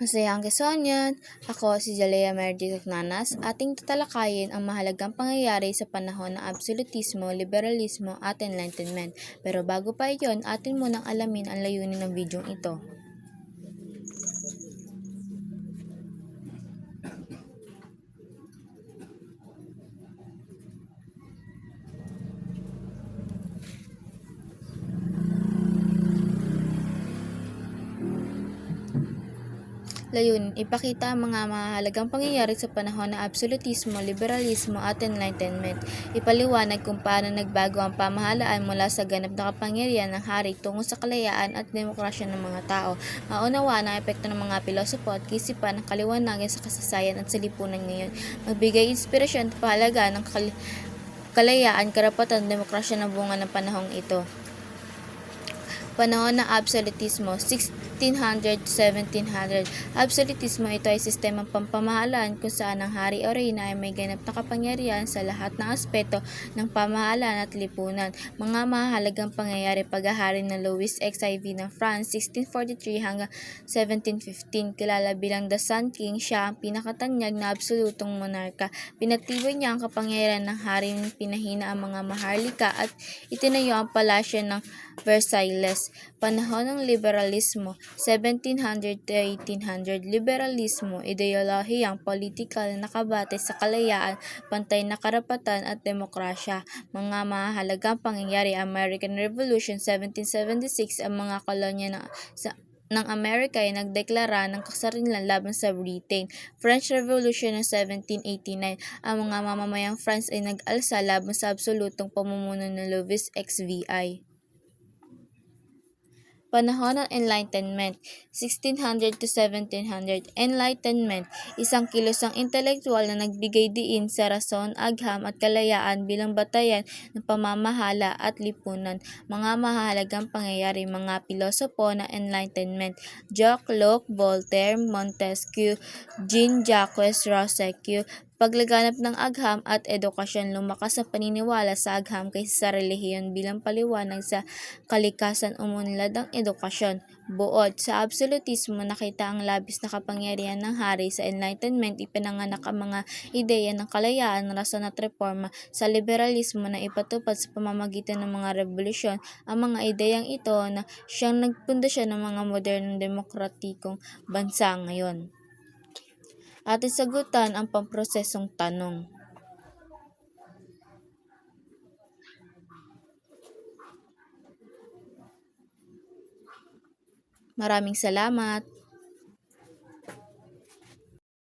Masayang Kesonyan, ako si Jalea Meredith Nanas. Ating tatalakayin ang mahalagang pangyayari sa panahon ng absolutismo, liberalismo at enlightenment. Pero bago pa iyon, atin munang alamin ang layunin ng bidyong ito. Layunin, ipakita ang mga mahalagang pangyayari sa panahon ng absolutismo, liberalismo at enlightenment. Ipaliwanag kung paano nagbago ang pamahalaan mula sa ganap na kapangyarihan ng hari tungo sa kalayaan at demokrasya ng mga tao. Maunawa ang epekto ng mga pilosopo at kisipan ng kaliwanagan sa kasasayan at sa lipunan ngayon. Magbigay inspirasyon at pahalaga ng kal- kalayaan, karapatan, at demokrasya ng bunga ng panahong ito. Panahon ng absolutismo, 6 1500, 1700. Absolutismo ito ay sistemang pampamahalaan kung saan ang hari o reyna ay may ganap na kapangyarihan sa lahat ng aspeto ng pamahalaan at lipunan. Mga mahalagang pangyayari paghahari ng Louis XIV ng France 1643 hanggang 1715 kilala bilang The Sun King, siya ang pinakatanyag na absolutong monarka. Pinatiboy niya ang kapangyarihan ng hari ng pinahina ang mga maharlika at itinayo ang palasyo ng Versailles. Panahon ng liberalismo, 1700 to 1800. Liberalismo, ideolohiyang politikal na nakabate sa kalayaan, pantay na karapatan at demokrasya. Mga mahalagang pangyayari, American Revolution 1776, ang mga kolonya ng sa ng Amerika ay nagdeklara ng kasarilan laban sa Britain. French Revolution ng 1789, ang mga mamamayang France ay nag-alsa laban sa absolutong pamumuno ng Louis XVI. Panahon ng Enlightenment, 1600 to 1700. Enlightenment, isang kilosang intelektual na nagbigay diin sa rason, agham at kalayaan bilang batayan ng pamamahala at lipunan. Mga mahalagang pangyayari, mga pilosopo ng Enlightenment, Jacques Locke, Voltaire, Montesquieu, Jean-Jacques Rousseau, paglaganap ng agham at edukasyon lumakas ang paniniwala sa agham kaysa sa relihiyon bilang paliwanag sa kalikasan umunlad ang edukasyon. Buod sa absolutismo nakita ang labis na kapangyarihan ng hari sa enlightenment ipinanganak ang mga ideya ng kalayaan, rason at reforma sa liberalismo na ipatupad sa pamamagitan ng mga revolusyon ang mga ideyang ito na siyang nagpundasyon ng mga modernong demokratikong bansa ngayon ating sagutan ang pamprosesong tanong. Maraming salamat.